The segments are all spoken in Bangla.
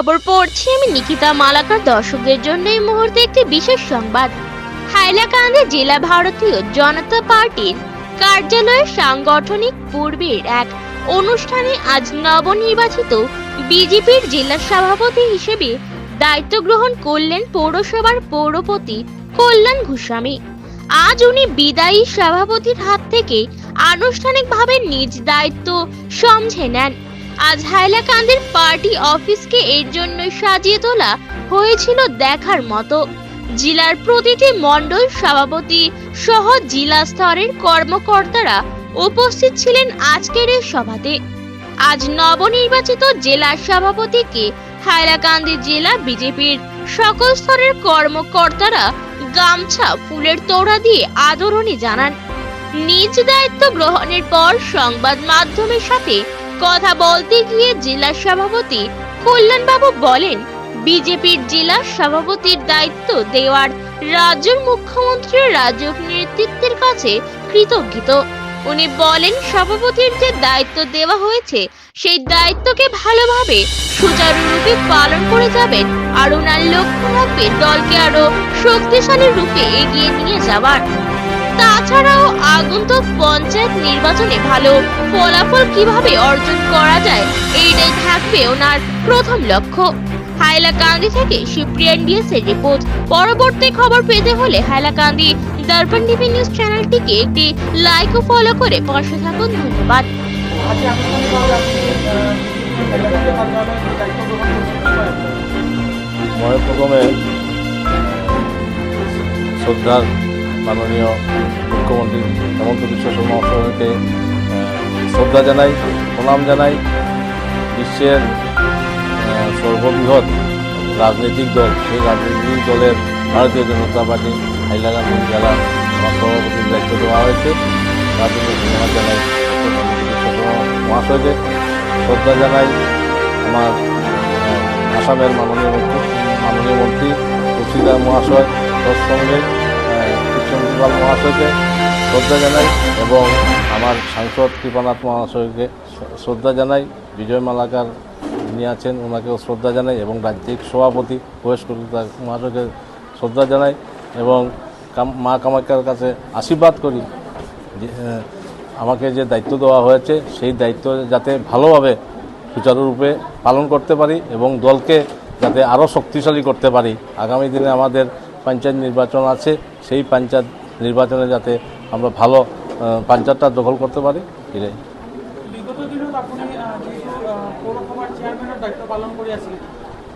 খবর পড়ছি, আমি নিকিতা মালাকার দর্শকদের জন্য এই মুহূর্তে একটি বিশেষ সংবাদ। হাইলাকান্দি জেলা ভারতীয় জনতা পার্টির কার্যালয়ের সাংগঠনিক পূর্বের এক অনুষ্ঠানে আজ নবনির্বাচিত বিজেপির জেলা সভাপতি হিসেবে দায়িত্ব গ্রহণ করলেন পৌরসভার পৌরপতি কল্যাণ গোস্বামী। আজ উনি বিদায়ী সভাপতির হাত থেকে আনুষ্ঠানিকভাবে নিজ দায়িত্ব সমঝে নেন। আজ হাইলাকান্দির পার্টি অফিসকে এর জন্য সাজিয়ে তোলা হয়েছিল দেখার মতো। জেলার প্রতিটি মণ্ডল সভাপতি সহ জেলা স্তরের কর্মকর্তারা উপস্থিত ছিলেন আজকের এই সভাতে। আজ নবনির্বাচিত জেলা সভাপতিকে হাইলাকান্দি জেলা বিজেপির সকল স্তরের কর্মকর্তারা গামছা, ফুলের তোড়া দিয়ে আদরণী জানান। নিজ দায়িত্ব গ্রহণের পর সংবাদ মাধ্যমের সাথে কথা বলতে গিয়ে জেলা সভাপতি কল্যাণবাবু বলেন, বিজেপির জেলা সভাপতির দায়িত্ব দেওয়ার রাজ্যের মুখ্যমন্ত্রী রাজক নেতৃত্বের কাছে কৃতজ্ঞ। উনি বলেন, সভাপতির যে দায়িত্ব দেওয়া হয়েছে, সেই দায়িত্বকে ভালোভাবে সুচারুরূপে পালন করে যাবেন আর ওনার লক্ষ্য থাকবে দলকে আরও শক্তিশালী রূপে এগিয়ে নিয়ে যাবার তাছাড়াও আগন্তুক পঞ্চায়েত নির্বাচনে ভালো ফলাফল কীভাবে অর্জন করা যায় এইটাই থাকবে ওনার প্রথম লক্ষ্য। হাইলাকান্দি থেকে সুপ্রিয়া ইন্ডিয়াস এর রিপোর্ট। পরবর্তী খবর পেতে হলে হাইলাকান্দি দর্পণ টিভি নিউজ চ্যানেলটিকে একটি লাইক ও ফলো করে পাশে থাকুন। ধন্যবাদ। করছেন মই প্রথমে শ্রদ্ধার মাননীয় মুখ্যমন্ত্রী হেমন্ত বিশ্ব শর্মা মহাশয়কে শ্রদ্ধা জানাই, প্রণাম জানাই। বিশ্বের সর্ববৃহৎ রাজনৈতিক দল, সেই রাজনৈতিক দলের ভারতীয় জনতা পার্টি, হাইলাকান্দি জেলার আমার সভাপতির দায়িত্ব দেওয়া হয়েছে। তার জন্য ধন্যবাদ জানাই মহাশয়কে। শ্রদ্ধা জানাই আমার আসামের মাননীয় মুখ্য, মাননীয় মন্ত্রী তুলসীদার মহাশয়। তোর সঙ্গে কৃষ্ণগোপাল মহাশয়কে শ্রদ্ধা জানাই এবং আমার সাংসদ কৃপানাথ মহাশয়কে শ্রদ্ধা জানাই। বিজয় মালাকার যিনি আছেন ওনাকেও শ্রদ্ধা জানাই এবং রাজ্যিক সভাপতি বয়স কলিতা মহাশয়কে শ্রদ্ধা জানাই এবং মা কামাখ্যার কাছে আশীর্বাদ করি আমাকে যে দায়িত্ব দেওয়া হয়েছে, সেই দায়িত্ব যাতে ভালোভাবে সুচারুরূপে পালন করতে পারি এবং দলকে যাতে আরও শক্তিশালী করতে পারি। আগামী দিনে আমাদের পঞ্চায়েত নির্বাচন আছে সেই পঞ্চায়েত নির্বাচনে যাতে আমরা ভালো পঞ্চায়েতটা দখল করতে পারি এটাই। বিগত দিনত আপুনি আহ, যিহেতু আহ, পৌৰসভাৰ চেয়াৰমেনৰ দায়িত্ব পালন কৰি আছিল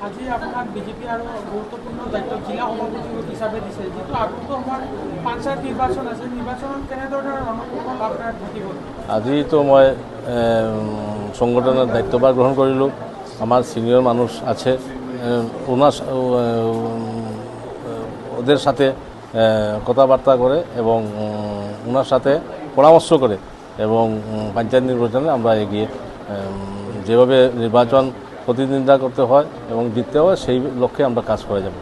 আজি আপোনাক বিজেপি আৰু গুৰুত্বপূৰ্ণ দায়িত্ব জিলা সভাপতি হিচাপে দিছে। যিটো আগন্তুক সময়ত পঞ্চায়ত নিৰ্বাচন আছে নিৰ্বাচনত কেনেধৰণৰ ৰণকৌশল আপোনাৰ থাকিব আজিতো মই সংগঠনের দায়িত্বভার গ্রহণ কৰিলোঁ। আমার সিনিয়র মানুষ আছে ওনার ওদের সাথে কথাবার্তা করে এবং ওনার সাথে পরামর্শ করে এবং পঞ্চায়েত নির্বাচনে আমরা এগিয়ে যেভাবে নির্বাচন প্রতিদ্বন্দ্বিতা করতে হয় এবং জিততে হয়, সেই লক্ষ্যে আমরা কাজ করে যাব।